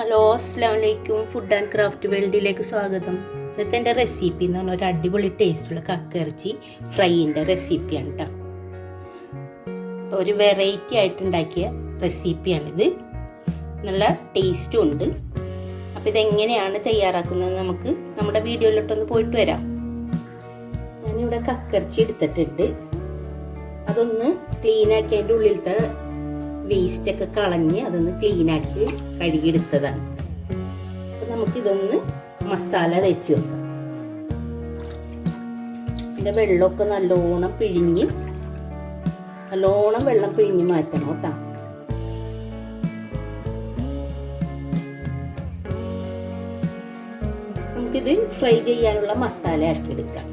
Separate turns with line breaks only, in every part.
Hello അസ്സാം വലൈക്കും food and craft വേൾഡിലേക്ക് സ്വാഗതം. ഇന്നത്തെ എന്റെ റെസിപ്പി എന്ന് പറഞ്ഞാൽ ഒരു അടിപൊളി ടേസ്റ്റുള്ള കക്കിറച്ചി ഫ്രൈന്റെ റെസിപ്പിയാണ് കേട്ടോ ഒരു വെറൈറ്റി ആയിട്ടുണ്ടാക്കിയ റെസിപ്പിയാണിത് നല്ല ടേസ്റ്റും ഉണ്ട്. അപ്പോൾ ഇതെങ്ങനെയാണ് തയ്യാറാക്കുന്നത് നമുക്ക് നമ്മുടെ വീഡിയോയിലോട്ടൊന്ന് പോയിട്ട് വരാം. ഞാനിവിടെ കക്കിറച്ചി എടുത്തിട്ടുണ്ട്. അതൊന്ന് ക്ലീൻ ആക്കി അതിന്റെ ഉള്ളിലത്തെ വേസ്റ്റ് ഒക്കെ കളഞ്ഞ് അതൊന്ന് ക്ലീൻ ആക്കി കഴുകിയെടുത്തതാണ്. അപ്പം നമുക്കിതൊന്ന് മസാല തേച്ച് വെക്കാം. ഇതിന്റെ വെള്ളമൊക്കെ നല്ലോണം പിഴിഞ്ഞ് നല്ലോണം വെള്ളം പിഴിഞ്ഞ് മാറ്റണം കേട്ടോ. നമുക്കിത് ഫ്രൈ ചെയ്യാനുള്ള മസാല ആക്കിയെടുക്കാം.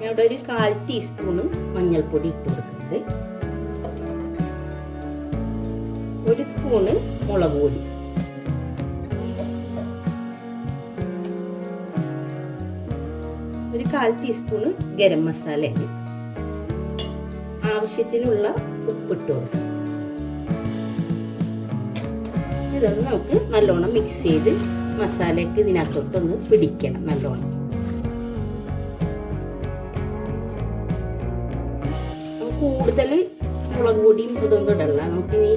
ഞാൻ ഇവിടെ ഒരു കാൽ ടീസ്പൂണ് മഞ്ഞൾപ്പൊടി ഇട്ട് കൊടുക്കുന്നുണ്ട്. ഒരു സ്പൂണ് മുളക് പൊടി. ഒരു കാൽ ടീസ്പൂണ് ഗരം മസാല ആവശ്യത്തിനുള്ള ഉപ്പിട്ട് കൊടുക്കും. ഇതൊന്ന് നമുക്ക് നല്ലോണം മിക്സ് ചെയ്ത് മസാലയ്ക്ക് ഇതിനകത്തോട്ടൊന്ന് പിടിക്കണം നല്ലോണം. കൂടുതൽ മുളക് പൊടിയും ഇതൊന്നും ഇടല്ല നമുക്കിനി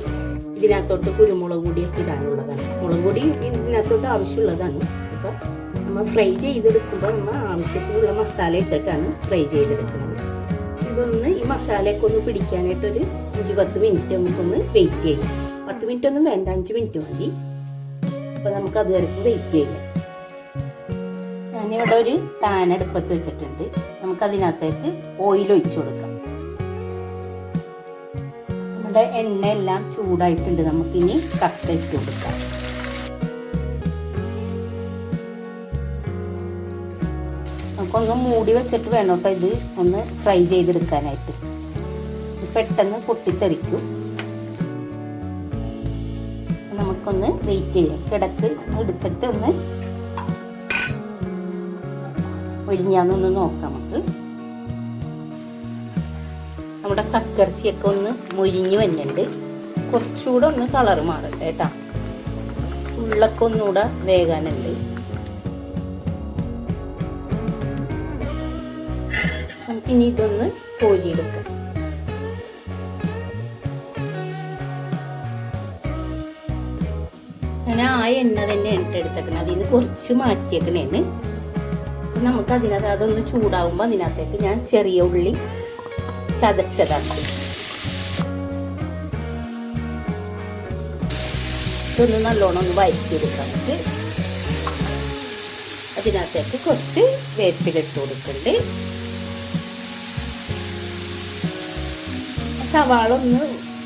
ഇതിനകത്തോട്ട് കുരുമുളക് പൊടിയൊക്കെ ഇടാനുള്ളതാണ്. മുളക് പൊടി ഇതിനകത്തോട്ട് ആവശ്യമുള്ളതാണ്. അപ്പോൾ നമ്മൾ ഫ്രൈ ചെയ്തെടുക്കുമ്പോൾ നമ്മൾ ആവശ്യത്തിനുള്ള മസാല ഇട്ടിട്ടാണ് ഫ്രൈ ചെയ്തെടുക്കുന്നത്. ഇതൊന്ന് ഈ മസാലയൊക്കെ ഒന്ന് പിടിക്കാനായിട്ടൊരു അഞ്ച് പത്ത് മിനിറ്റ് നമുക്കൊന്ന് വെയിറ്റ് ചെയ്യാം. പത്ത് മിനിറ്റ് ഒന്നും വേണ്ട അഞ്ച് മിനിറ്റ് മതി. അപ്പോൾ നമുക്ക് അതുവരെ വെയിറ്റ് ചെയ്യാം. ഞാനിവിടെ ഒരു പാൻ അടുപ്പത്ത് വെച്ചിട്ടുണ്ട്. നമുക്കതിനകത്തേക്ക് ഓയിൽ ഒഴിച്ചു കൊടുക്കാം. നമ്മുടെ എണ്ണ എല്ലാം ചൂടായിട്ടുണ്ട്. നമുക്കിനി കട്ട ഇട്ട് കൊടുക്കാം. നമുക്കൊന്ന് മൂടി വെച്ചിട്ട് വേണം കേട്ടോ ഇത് ഒന്ന് ഫ്രൈ ചെയ്തെടുക്കാനായിട്ട്. പെട്ടെന്ന് പൊട്ടിത്തെറിക്കും. നമുക്കൊന്ന് വെയിറ്റ് ചെയ്യാം. കിടക്ക് എടുത്തിട്ട് ഒന്ന് ഒഴിഞ്ഞാന്നൊന്ന് നോക്കാം നമുക്ക്. നമ്മുടെ കക്കറച്ചിയൊക്കെ ഒന്ന് മുരിഞ്ഞു വന്നിട്ടുണ്ട്. കുറച്ചുകൂടെ ഒന്ന് കളർ മാറട്ടെ കേട്ടോ ഉള്ളൊക്കെ ഒന്നുകൂടെ വേകാനുണ്ട്. നമുക്കിനി ഇതൊന്ന് കോരിയെടുക്കാം. അങ്ങനെ ആ എണ്ണ തന്നെ എണ്ണ എടുത്തേക്കണം. അതിൽ നിന്ന് കുറച്ച് മാറ്റിയേക്കണേന്ന് നമുക്ക് അതിനകത്ത് അതൊന്ന് ചൂടാവുമ്പോൾ അതിനകത്തേക്ക് ഞാൻ ചെറിയ ഉള്ളി ചതച്ചതാണ് ഇതൊന്ന് നല്ലോണം ഒന്ന് വഴറ്റിയെടുക്കാം നമുക്ക് അതിനകത്തേക്ക് കുറച്ച് വേപ്പിലിട്ട് കൊടുക്കുന്നുണ്ട് സവാള ഒന്ന്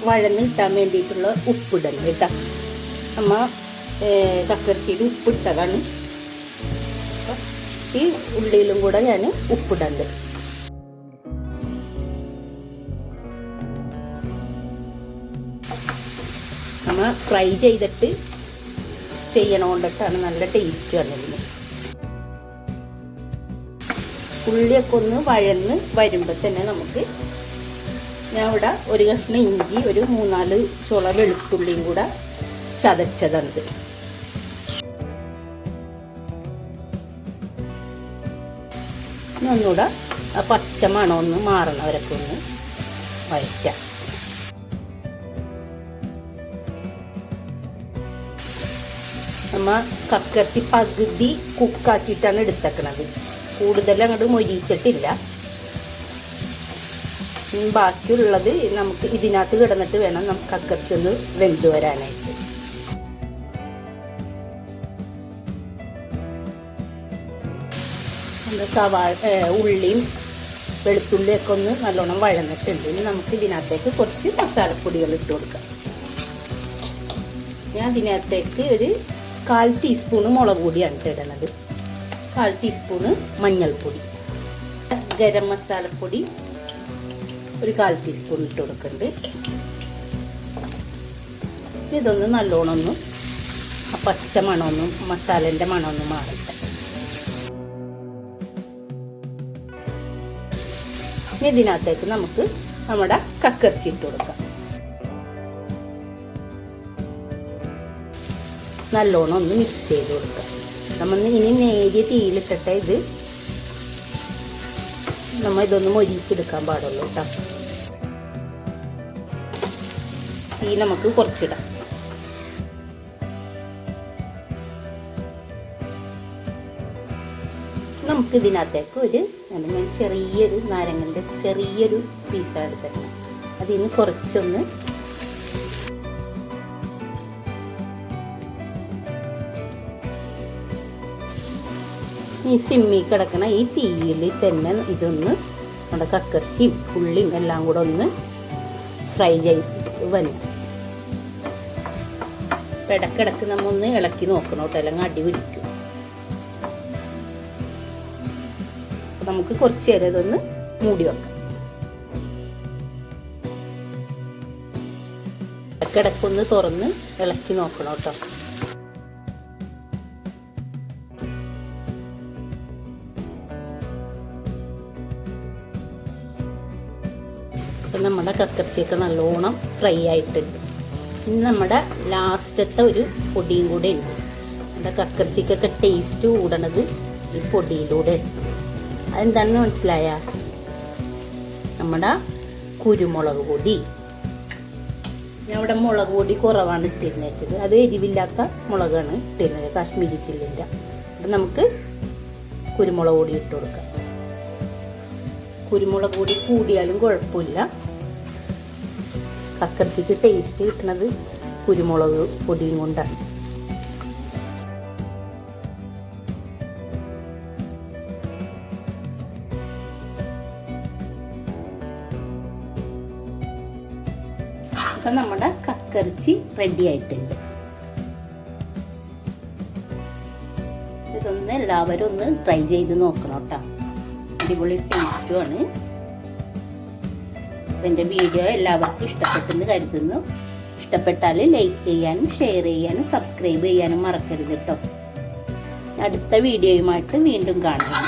വഴന്ന് കിട്ടാൻ വേണ്ടിയിട്ടുള്ള ഉപ്പിടണം കേട്ടോ. നമ്മ കക്കർച്ചിയിൽ ഉപ്പിട്ടതാണ്. ഈ ഉള്ളിയിലും കൂടെ ഞാൻ ഉപ്പിടുന്നുണ്ട് നമ്മൾ ഫ്രൈ ചെയ്തിട്ട് ചെയ്യണോണ്ടിട്ടാണ് നല്ല ടേസ്റ്റ് വന്നിരുന്നത് ഉള്ളിയൊക്കെ ഒന്ന് വഴന്ന് വരുമ്പോൾ തന്നെ നമുക്ക് ഞാൻ ഇവിടെ ഒരു കഷ്ണം ഇഞ്ചി ഒരു മൂന്നാൽ ചുള വെളുത്തുള്ളിയും കൂടെ ചതച്ചതുണ്ട് ഒന്നുകൂടെ ആ പച്ച മണം ഒന്ന് മാറണവരൊക്കെ ഒന്ന് വഴറ്റാം നമ്മ കക്കത്തി പകുതി കുക്കാക്കിയിട്ടാണ് എടുത്തേക്കണത്. കൂടുതൽ അങ്ങോട്ട് മൊരിയിച്ചിട്ടില്ല. ബാക്കിയുള്ളത് നമുക്ക് ഇതിനകത്ത് കിടന്നിട്ട് വേണം നമുക്ക് കക്കത്തി ഒന്ന് വെന്ത് വരാനായിട്ട്. സവാള ഉള്ളിയും വെളുത്തുള്ളിയൊക്കെ ഒന്ന് നല്ലോണം വഴന്നിട്ടുണ്ട്. ഇനി നമുക്ക് ഇതിനകത്തേക്ക് കുറച്ച് മസാലപ്പൊടികൾ ഇട്ട് കൊടുക്കാം. ഞാൻ ഇതിനകത്തേക്ക് ഒരു കാൽ ടീസ്പൂൺ മുളക് പൊടിയാണ് ഇടണത്. കാൽ ടീസ്പൂൺ മഞ്ഞൾപ്പൊടി. ഗരം മസാലപ്പൊടി ഒരു കാൽ ടീസ്പൂൺ ഇട്ട് കൊടുക്കുന്നുണ്ട് ഇതൊന്ന് നല്ലോണം ഒന്ന് ആ പച്ച മണമൊന്നും മസാലേന്റെ മണമൊന്നും മാറട്ടെ ഇതിനകത്തേക്ക് നമുക്ക് നമ്മുടെ കക്കർച്ചി ഇട്ട് കൊടുക്കാം. നല്ലോണം ഒന്ന് മിക്സ് ചെയ്ത് കൊടുക്കുക നമ്മൾ ഇനി നേരിയ തീയിലിട്ടിട്ട് ഇത് നമ്മൾ ഇതൊന്ന് മൊരിച്ചെടുക്കാൻ പാടുള്ളൂ കേട്ടോ തീ നമുക്ക് കുറച്ചിടാം. നമുക്ക് ഇതിനകത്തേക്ക് ഒരു ചെറിയൊരു നാരങ്ങന്റെ ചെറിയൊരു പീസാണ് അതിൽ നിന്ന് കുറച്ചൊന്ന് ഈ സിമ്മി കിടക്കണ ഈ തീയിൽ തന്നെ ഇതൊന്ന് നമ്മുടെ കക്കർച്ചിയും ഉള്ളിയും എല്ലാം കൂടെ ഒന്ന് ഫ്രൈ ചെയ്ത് വന്നു. ഇടക്കിടക്ക് നമ്മൾ ഒന്ന് ഇളക്കി നോക്കണം കേട്ടോ അല്ലെങ്കിൽ അടി പിടിക്കും. നമുക്ക് കുറച്ച് നേരം ഇതൊന്ന് മൂടി വെക്കാം. ഇടക്കിടക്കൊന്ന് തുറന്ന് ഇളക്കി നോക്കണം കേട്ടോ. കക്കർച്ചിയൊക്കെ നല്ലോണം ഫ്രൈ ആയിട്ടുണ്ട്. ഇനി നമ്മുടെ ലാസ്റ്റത്തെ ഒരു പൊടിയും കൂടെ ഉണ്ട്. നമ്മുടെ കക്കിറച്ചിക്കൊക്കെ ടേസ്റ്റ് കൂടണത് ഈ പൊടിയിലൂടെ അതെന്താണെന്ന് മനസ്സിലായ? നമ്മുടെ കുരുമുളക് പൊടി. ഞാൻ ഇവിടെ മുളക് പൊടി കുറവാണ് ഇട്ടിരുന്നത് വെച്ചത്. അത് എരിവില്ലാത്ത മുളകാണ് ഇട്ടിരുന്നത് കാശ്മീരി ചില്ലിന്റെ. അപ്പം നമുക്ക് കുരുമുളക് പൊടി ഇട്ട് കൊടുക്കാം. കുരുമുളക് പൊടി കൂടിയാലും കുഴപ്പമില്ല. കക്കർച്ചിക്ക് ടേസ്റ്റ് കിട്ടുന്നത് കുരുമുളക് പൊടിയും കൊണ്ടാണ്. അപ്പം നമ്മുടെ കക്കറിച്ചി റെഡി ആയിട്ടുണ്ട്. ഇതൊന്ന് എല്ലാവരും ഒന്ന് ട്രൈ ചെയ്ത് നോക്കണം കേട്ടോ. അടിപൊളി ടേസ്റ്റുമാണ് അപ്പം എന്റെ വീഡിയോ എല്ലാവർക്കും ഇഷ്ടപ്പെട്ടെന്ന് കരുതുന്നു. ഇഷ്ടപ്പെട്ടാൽ ലൈക്ക് ചെയ്യാനും ഷെയർ ചെയ്യാനും സബ്സ്ക്രൈബ് ചെയ്യാനും മറക്കരുത് കേട്ടോ അടുത്ത വീഡിയോയുമായിട്ട് വീണ്ടും കാണാം.